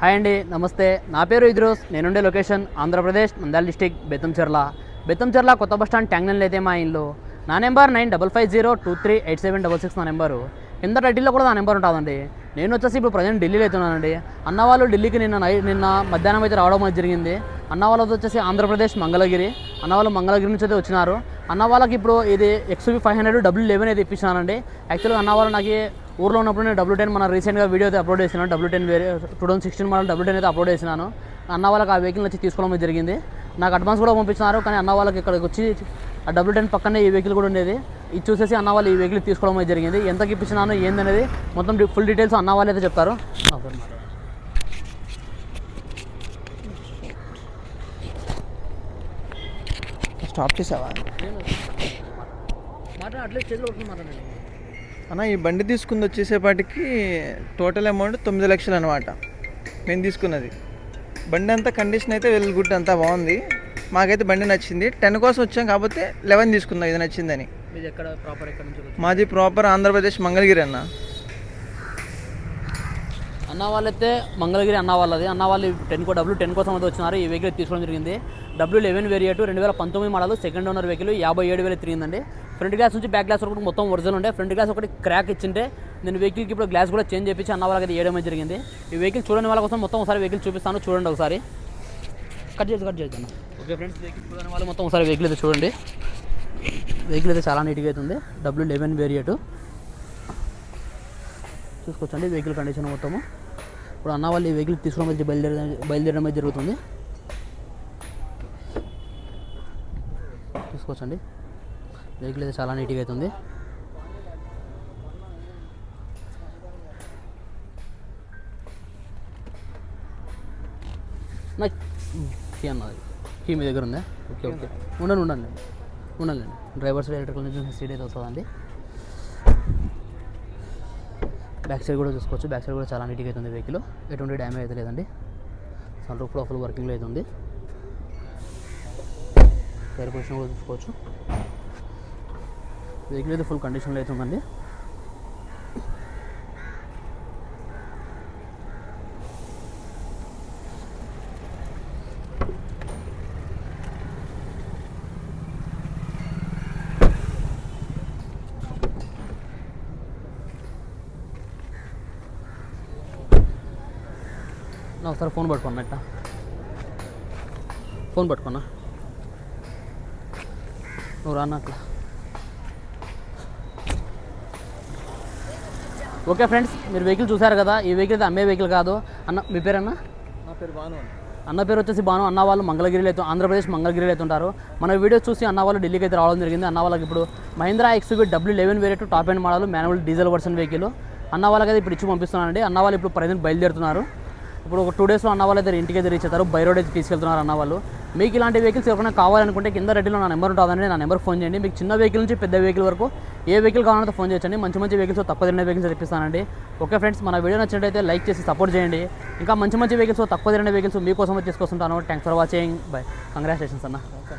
Hi అండి నమస్తే. నా పేరు ఇద్రోస్ నేనుండే లొకేషన్ ఆంధ్రప్రదేశ్ నంద్యాల డిస్టిక్ బెత్తంచెర్ల బెత్తంచెర్ల కొత్త బస్ స్టాండ్ ట్యాంగ్లైన్లో అయితే మా ఇల్లు. నా number nine double five zero two three eight seven double six నా నెంబరు. కింద టైటిల్లో కూడా నా నెంబర్ ఉంటుందండి. నేను వచ్చేసి ఇప్పుడు ప్రజెంట్ ఢిల్లీలో అవుతున్నానండి. అన్న వాళ్ళు ఢిల్లీకి నిన్న నై నిన్న మధ్యాహ్నం అయితే రావడం అనేది జరిగింది. అన్న వాళ్ళది వచ్చేసి ఆంధ్రప్రదేశ్ మంగళగిరి. అన్న వాళ్ళు మంగళగిరి నుంచి అయితే వచ్చినారు. అన్న వాళ్ళకి ఇప్పుడు ఇది XUV five hundred W eleven అయితే ఇప్పించానండి యాక్చువల్గా అన్న వాళ్ళు నాకు ఊర్లో ఉన్నప్పుడు నేను డబ్ల్యూ టెన్ మన రీసెంట్గా వీడియో అయితే అప్లోడ్ చేసినాను డబ్ల్యూ టెన్ వేరే two thousand sixteen model W ten అయితే అప్లోడ్ చేసినాను. అన్న వాళ్ళకి ఆ వెహికల్ వచ్చి తీసుకోవడం జరిగింది. నాకు అడ్వాన్స్ కూడా పంపించినారు కానీ అన్న వాళ్ళకి ఇక్కడికి వచ్చి ఆ డబ్ల్యూ టెన్ పక్కనే ఈ వెహికల్ కూడా ఉండేది. ఇది చూసేసి అన్న వాళ్ళు ఈ వెహికల్ తీసుకోవడం అయితే జరిగింది. ఎంతకి ఇప్పించినాను ఏందనేది మొత్తం ఫుల్ డీటెయిల్స్ అన్న వాళ్ళు అయితే చెప్తారు. స్టాప్ చేసావా? అట్లే చేతిలో మాట్లాడండి. అన్న ఈ బండి తీసుకుంది వచ్చేసేపాటికి టోటల్ అమౌంట్ తొమ్మిది లక్షలు అనమాట మేము తీసుకున్నది. బండి అంతా కండిషన్ అయితే వెల్ గుడ్ అంతా బాగుంది. మాకైతే బండి నచ్చింది. టెన్ కోసం వచ్చాం కాకపోతే లెవెన్ తీసుకుందాం ఇది నచ్చిందని. మీది ప్రాపర్ ఆంధ్రప్రదేశ్ మంగళగిరి అన్న. అన్న వాళ్ళైతే మంగళగిరి అన్న వాళ్ళది. అన్న వాళ్ళు టెన్ కో డబ్ల్యూ టెన్ కోసం అయితే వచ్చినారు. ఈ వెహికల్ తీసుకోవడం జరిగింది. డబ్ల్యూ లెవెన్ వేరియట్ రెండు వేల పంతొమ్మిది మోడల్ సెకండ్ ఓనర్ వెహికల్ యాభై ఏడు వేలు తిరిగిందండి. ఫ్రంట్ గ్లాస్ నుంచి బ్యాక్ గ్లాస్ వరకు మొత్తం ఒరిజినల్ ఉండే. ఫ్రంట్ గ్లాస్ ఒకటి క్రాక్ ఇచ్చింటే నేను వెహికల్కి ఇప్పుడు గ్లాస్ కూడా చేంజ్ చేయించి అన్న వాళ్ళకి వేయడం జరిగింది. ఈ వెహికల్ చూడని వాళ్ళ కోసం మొత్తం ఒకసారి వెహికల్ చూపిస్తాను. చూడండి ఒకసారి. కట్ చేసి కట్ చేద్దాం ఓకే ఫ్రెండ్స్ వెహికల్ చూడని వాళ్ళు మొత్తం ఒకసారి వెహికల్ అయితే చూడండి. వెహికల్ అయితే చాలా నీట్గా అవుతుంది డబ్ల్యూ లెవెన్ వేరియట్ చూసుకోవచ్చండి వెహికల్ కండిషన్ మొత్తము. ఇప్పుడు అన్న వాళ్ళు ఈ వెహికల్ తీసుకోవడం బయలుదేరడం అయితే జరుగుతుంది. చూసుకోవచ్చండి. వెహికల్ అయితే చాలా నీట్గా అవుతుంది కీ అన్నది కీ మీ దగ్గర ఉందా? ఓకే ఓకే ఉండండి ఉండండి. ఉండండి డ్రైవర్ సైడ్ ఎలక్ట్రికల్ నుంచి సీట్ అయితే వస్తుందండి బ్యాక్ సైడ్ కూడా చూసుకోవచ్చు. బ్యాక్ సైడ్ కూడా చాలా నీట్గా అవుతుంది వెహికల్ ఎటువంటి డ్యామేజ్ అయితే లేదండి. సన్ రూఫ్ ఫుల్ వర్కింగ్లో అయితే ఉంది. టైర్ పొజిషన్ కూడా చూసుకోవచ్చు. వెహికల్ అయితే ఫుల్ కండిషన్లో అయితే ఉందండి నా ఒకసారి ఫోన్ పట్టుకున్నా ఇట్లా ఫోన్ పట్టుకున్నా నువ్వు రానట్లా ఓకే ఫ్రెండ్స్ మీరు వెహికల్ చూసారు కదా ఈ వెహికల్ అయితే అమ్మే వెహికల్ కాదు. అన్న మీ పేరన్నా నా పేరు బాను అన్న పేరు వచ్చేసి బాను అన్న వాళ్ళు మంగళగిరిలో అయితే ఆంధ్రప్రదేశ్ మంగళగిరిలో అయితే ఉంటారు. మన వీడియోస్ చూసి అన్న వాళ్ళు ఢిల్లీకి అయితే రావడం జరిగింది. అన్న వాళ్ళకి ఇప్పుడు Mahindra XUV W eleven variant top end model manual diesel version vehicle అన్న వాళ్ళకి అయితే ఇప్పుడు ఇచ్చి పంపిస్తున్నానండి. అన్న వాళ్ళు ఇప్పుడు ప్రజెంట్ బయలుదేరుతున్నారు. ఇప్పుడు ఒక టూ డేస్లో అన్న వాళ్ళు అయితే ఇంటికి అయితే రీచ్ అవుతారు. బై రోడ్ అయితే తీసుకెళ్తున్నారు అన్న వాళ్ళు. మీకు ఇలాంటి వెహికల్స్ ఎవరైనా కావాలనుకుంటే కింద రెడ్డిలో నా నెంబర్ ఉంటుందండి. నా నెంబర్ ఫోన్ చేయండి. మీకు చిన్న వెహికల్ నుంచి పెద్ద వెహికల్ వరకు ఏ వెహికల్ కావాలంటే ఫోన్ చేయొచ్చండి. మంచి మంచి వెహికల్స్ తక్కువ తిరిగిన వెహికల్స్ తెప్పిస్తానండి ఓకే ఫ్రెండ్స్ మన వీడియో నచ్చినట్టయితే లైక్ చేసి సపోర్ట్ చేయండి. ఇంకా మంచి మంచి వెహికల్స్ తక్కువ తిరిగిన వెహికల్స్ మీకోసం తీసుకొస్తుంటాను. Thanks for watching bye congratulations అన్న. ఓకే